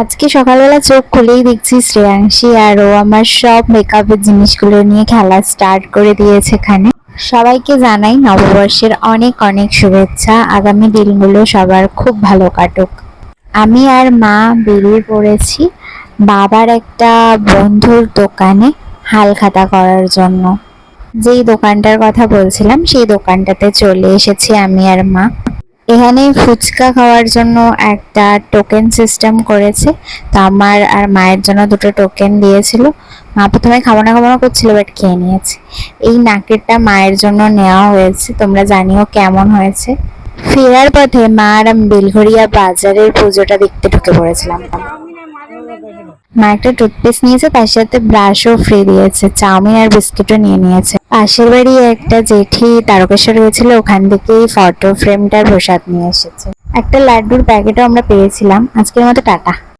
আজকে সকালবেলা চোখ খুলেই দেখছি শ্রেয়াংশী আর ও আমার সব মেকআপের জিনিসগুলো নিয়ে খেলা স্টার্ট করে দিয়েছে এখানে। সবাইকে জানাই নববর্ষের অনেক অনেক শুভেচ্ছা। আগামী দিনগুলো সবার খুব ভালো কাটুক। আমি আর মা বেরিয়ে পড়েছি বাবার একটা বন্ধুর দোকানে হালখাতা করার জন্য। যেই দোকানটার কথা বলছিলাম, সেই দোকানটাতে চলে এসেছি আমি আর মা। এখানে ফুচকা খাওয়ার জন্য একটা টোকেন সিস্টেম করেছে। তো আমার আর মায়ের জন্য দুটো টোকেন দিয়েছিল। মা প্রথমে খাওয়ানো না খাব করছিল বাট খেয়ে নিয়েছে। এই নাকেরটা মায়ের জন্য নেওয়া হয়েছে। তোমরা জানিও কেমন হয়েছে। ফেরার পথে মা আর আমি বেলঘরিয়া বাজারের পুজোটা দেখতে ঢুকে পড়েছিলাম। মা একটা টুথপেস্ট নিয়েছে, তার সাথে ব্রাশও ফ্রি দিয়েছে, চাউমিন আর বিস্কিটও নিয়ে নিয়েছে। পাশের বাড়ি একটা জেঠি তারকেশ্বর হয়েছিল ওখান থেকেই ফটো ফ্রেমটার প্রসাদ নিয়ে এসেছে। একটা লাড্ডুর প্যাকেটও আমরা পেয়েছিলাম, আজকের মতো টাটা।